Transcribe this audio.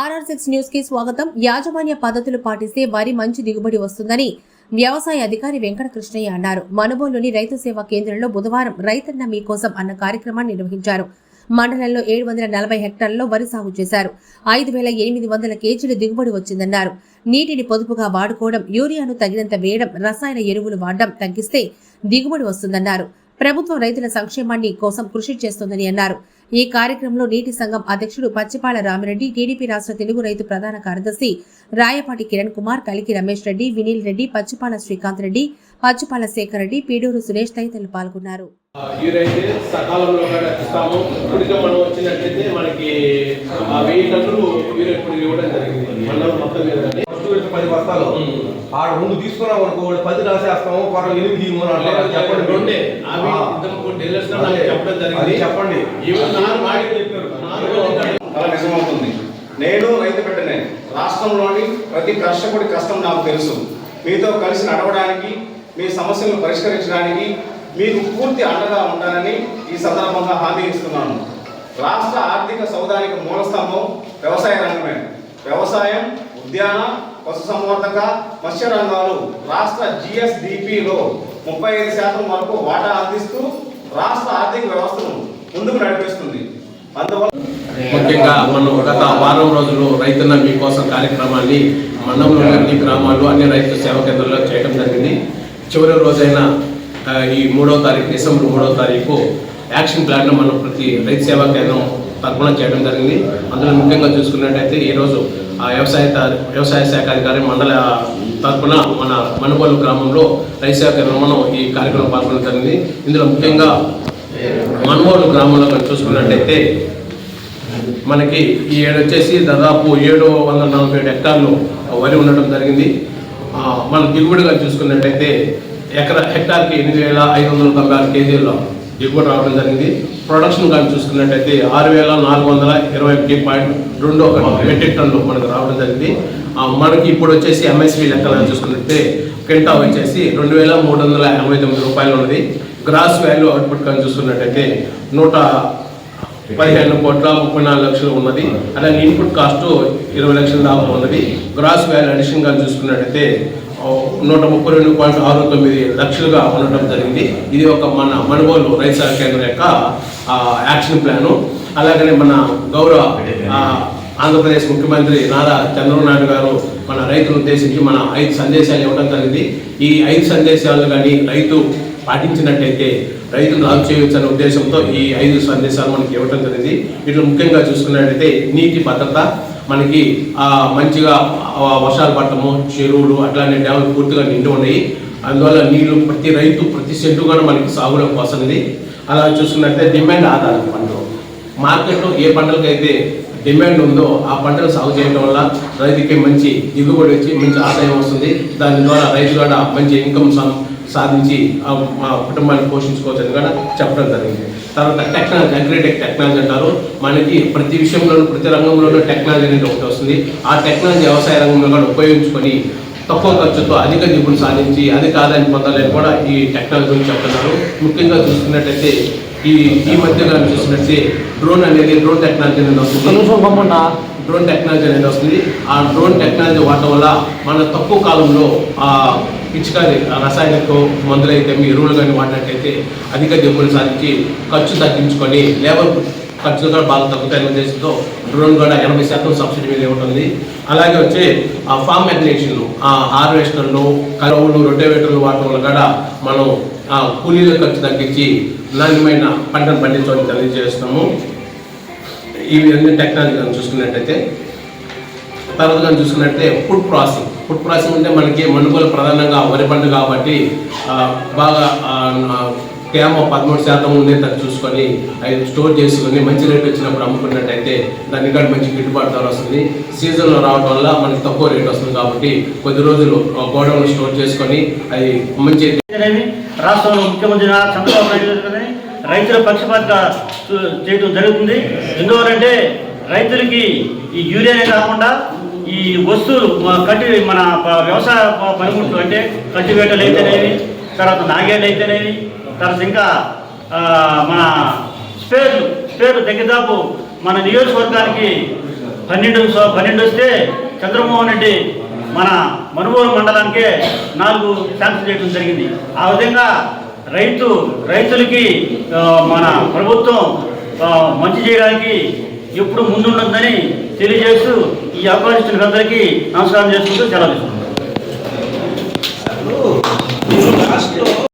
RR six న్యూస్కి స్వాగతం. యాజమాన్య పద్ధతులు పాటిస్తే వరి మంచి దిగుబడి వస్తుందని వ్యవసాయ అధికారి వెంకటకృష్ణయ్య అన్నారు. మనుబోలులోని రైతు సేవా కేంద్రంలో బుధవారం రైతన్న మీకోసం అన్న కార్యక్రమాన్ని నిర్వహించారు. మండలంలో ఏడు వందల నలభై హెక్టార్లలో వరి సాగు చేశారు. ఐదు వేల ఎనిమిది వందల కేజీలు దిగుబడి వచ్చిందన్నారు. నీటిని పొదుపుగా వాడుకోవడం యూరియాను తగినంత వేయడం రసాయన ఎరువులు వాడడం తగ్గిస్తే దిగుబడి వస్తుందన్నారు. ప్రభుత్వం రైతుల సంక్షేమాన్ని కోసం కృషి చేస్తోందని అన్నారు. ఈ కార్యక్రమంలో నీటి సంఘం అధ్యక్షుడు పచ్చిపాల రామిరెడ్డి టీడీపీ రాష్ట్ర తెలుగు రైతు ప్రధాన కార్యదర్శి రాయపాటి కిరణ్ కుమార్ కలికి రమేష్ రెడ్డి వినీల్ రెడ్డి పచ్చిపాల శ్రీకాంత్ రెడ్డి పచ్చిపాల శేఖర్ రెడ్డి పీడూరు సురేష్ తదితరులు పాల్గొన్నారు. యూరైతే సకాలంలో ఇస్తాము ఇప్పటికే మనం వచ్చినట్లయితే మనకి వెయ్యి టన్నులు యూరియా ఇప్పుడు ఇవ్వడం జరిగింది. మొత్తం మీద వచ్చి పది బస్తాలు. ఆడ రెండు తీసుకున్నాం అనుకో పది రాసేస్తాము పొర ఎనిమిది. చెప్పండి అదే. చెప్పడం అలా నిజమవుతుంది. నేను రైతు బిడ్డనే. రాష్ట్రంలోని ప్రతి కర్షకుడి కష్టం నాకు తెలుసు. మీతో కలిసి నడవడానికి మీ సమస్యలను పరిష్కరించడానికి మీకు పూర్తి అండగా ఉంటానని ఈ సందర్భంగా హామీ ఇస్తున్నాను. రాష్ట్ర ఆర్థిక సౌదానికి మూలస్తంభం వ్యవసాయ రంగమే. వ్యవసాయం ఉద్యాన పశుసంవర్ధక మత్స్య రంగాలు రాష్ట్ర జిఎస్డిపిలో ముప్పై ఐదు శాతం వరకు వాటా అందిస్తూ రాష్ట్ర ఆర్థిక వ్యవస్థను ముందుకు నడిపిస్తుంది. అందువల్ల ముఖ్యంగా మనం గత వారం రోజులు రైతున్న మీకోసం కార్యక్రమాన్ని మండలంలో అన్ని గ్రామాలు అన్ని రైతు సేవా కేంద్రాల్లో చేయడం జరిగింది. చివరి రోజైన ఈ మూడవ తారీఖు డిసెంబర్ మూడవ తారీఖు యాక్షన్ ప్లాన్ను మనం ప్రతి రైతు సేవా కేంద్రం తరఫున చేయడం జరిగింది. అందులో ముఖ్యంగా చూసుకున్నట్టయితే ఈరోజు వ్యవసాయ వ్యవసాయ శాఖ అధికారి మండల తరఫున మన మనుగోలు గ్రామంలో రైతు సేవా కేంద్రం ఈ కార్యక్రమం పాల్గొనడం జరిగింది. ఇందులో ముఖ్యంగా మనుగోలు గ్రామంలో మనం చూసుకున్నట్టయితే మనకి ఈ ఏడు వచ్చేసి దాదాపు ఏడు వందల నలభై ఏడు హెక్టార్లు వరి ఉండడం జరిగింది. మన మనం దిగుబడిగా చూసుకున్నట్టయితే ఎకరా హెక్టార్కి ఎనిమిది వేల ఐదు వందల తొంభై ఆరు కేజీల్లో దిగుబడి రావడం జరిగింది. ప్రొడక్షన్ కానీ చూసుకున్నట్టయితే ఆరు వేల నాలుగు వందల ఇరవై ఒకటి పాయింట్ రెండు ఒక మెట్రిక్ టన్లు మనకు రావడం జరిగింది. మనకి ఇప్పుడు వచ్చేసి ఎంఎస్పి లెక్కలు చూసుకున్నట్టే కింటా వచ్చేసి రెండు వేల మూడు వందల ఎనభై తొమ్మిది రూపాయలు ఉన్నది. గ్రాస్ వాల్యూ అవుట్పుట్ కానీ చూసుకున్నట్టయితే నూట పదిహేను కోట్ల ముప్పై నాలుగు లక్షలు ఉన్నది. అలాగే ఇన్పుట్ కాస్ట్ ఇరవై లక్షల దాకా ఉన్నది. గ్రాస్ వాల్యూ అడిషన్ కానీ చూసుకున్నట్టయితే నూట ముప్పై రెండు పాయింట్ ఆరు తొమ్మిది లక్షలుగా ఉండటం జరిగింది. ఇది ఒక మన మనుగోలు రైతు సహకార కేంద్రం యొక్క యాక్షన్ ప్లాను. అలాగనే మన గౌరవ ఆంధ్రప్రదేశ్ ముఖ్యమంత్రి నారా చంద్రబాబు నాయుడు గారు మన రైతులను ఉద్దేశించి మన ఐదు సందేశాలు ఇవ్వడం జరిగింది. ఈ ఐదు సందేశాలు కానీ రైతు పాటించినట్టయితే రైతులు లాభ చేయవచ్చు అనే ఉద్దేశంతో ఈ ఐదు సందేశాలు మనకి ఇవ్వడం జరిగింది. వీటిలో ముఖ్యంగా చూసుకున్నట్టయితే నీటి భద్రత మనకి మంచిగా వర్షాలు పడటము చెరువులు అట్లానే డ్యాములు పూర్తిగా నిండి ఉన్నాయి. అందువల్ల నీళ్ళు ప్రతి రైతు ప్రతి సెంటు కూడా మనకి సాగులోకి వస్తుంది అలా చూసుకున్నట్లయితే డిమాండ్ ఆధారం పంటలు. మార్కెట్లో ఏ పంటలకైతే డిమాండ్ ఉందో ఆ పంటలు సాగు చేయడం వల్ల రైతుకి మంచి దిగుబడి వచ్చి మంచి ఆదాయం వస్తుంది. దాని ద్వారా రైతు కూడా మంచి ఇన్కమ్ సాధించి ఆ మా కుటుంబాన్ని పోషించుకోవచ్చని కూడా చెప్పడం జరిగింది. తర్వాత టెక్నాలజీ అగ్రిటెక్ టెక్నాలజీ అంటారు. మనకి ప్రతి విషయంలోనూ ప్రతి రంగంలోనూ టెక్నాలజీ అనేది ఒకటి వస్తుంది. ఆ టెక్నాలజీ వ్యవసాయ రంగంలో కూడా ఉపయోగించుకొని తక్కువ ఖర్చుతో అధిక దిగుబడి సాధించి అధిక ఆదాయం పొందాలని కూడా ఈ టెక్నాలజీ గురించి చెప్తున్నారు. ముఖ్యంగా చూసుకున్నట్టయితే ఈ ఈ మధ్యగా చూసినట్టే డ్రోన్ అనేది డ్రోన్ టెక్నాలజీ అనేది వస్తుంది. డ్రోన్ టెక్నాలజీ అనేది వస్తుంది. ఆ డ్రోన్ టెక్నాలజీ వాడటం వల్ల మన తక్కువ కాలంలో ఆ పిచికారి రసాయనిక మందులు అయితే మీ ఎరువులు కానీ వాడినట్టయితే అధిక దిగుబడి సాధించి ఖర్చు తగ్గించుకొని లేబర్ ఖర్చులు కూడా బాగా తగ్గుతాయి ఉద్దేశంతో డ్రోన్ కూడా ఎనభై శాతం సబ్సిడీ మీద ఉంటుంది అలాగే వచ్చి ఆ ఫామ్ మెగ్నేషన్ ఆ హార్వెస్టర్లు కలవులు రొటేవేటర్లు వాటి వల్ల కూడా మనం ఆ కూలీల ఖర్చు తగ్గించి నాణ్యమైన పంటను పండించడానికి తెలియజేస్తాము ఇవి అన్ని టెక్నాలజీ చూసుకున్నట్టయితే తర్వాత కానీ చూసుకున్నట్టే ఫుడ్ ప్రాసెసింగ్. ఫుడ్ ప్రాసెసింగ్ అంటే మనకి మనుగోలు ప్రధానంగా వరి పంట కాబట్టి బాగా తేమ పదమూడు శాతం ఉండేటట్టు చూసుకొని అవి స్టోర్ చేసుకొని మంచి రేట్ వచ్చినప్పుడు అమ్ముకున్నట్టయితే దానికి కూడా మంచి గిట్టుబాటు ధర వస్తుంది. సీజన్లో రావడం వల్ల మనకి తక్కువ రేట్ వస్తుంది కాబట్టి కొద్ది రోజులు గోడౌన్లో స్టోర్ చేసుకొని అది మంచి రాష్ట్రంలో ముఖ్యమంత్రి చంద్రబాబు నాయుడు రైతుల పక్షపాత చేయడం జరుగుతుంది. ఎందువలంటే రైతులకి ఈ యూరియానే కాకుండా ఈ వస్తువులు కట్టి మన వ్యవసాయ పనిముట్లు అంటే కట్టివేటలు అయితేనేవి తర్వాత నాగేళ్ళు అయితేనేవి తర్వాత ఇంకా మన స్పేర్లు స్పేర్లు దగ్గరదాపు మన నియోజకవర్గానికి పన్నెండు పన్నెండు వస్తే చంద్రమోహన్ రెడ్డి మన మనుగోలు మండలానికే నాలుగు శాంక్షన్ చేయడం జరిగింది. ఆ విధంగా రైతు రైతులకి మన ప్రభుత్వం మంచి చేయడానికి ఎప్పుడు ముందుండదని తెలియజేస్తూ ఈ అవకాశం అందరికీ నమస్కారం చేసుకుంటూ సెలవు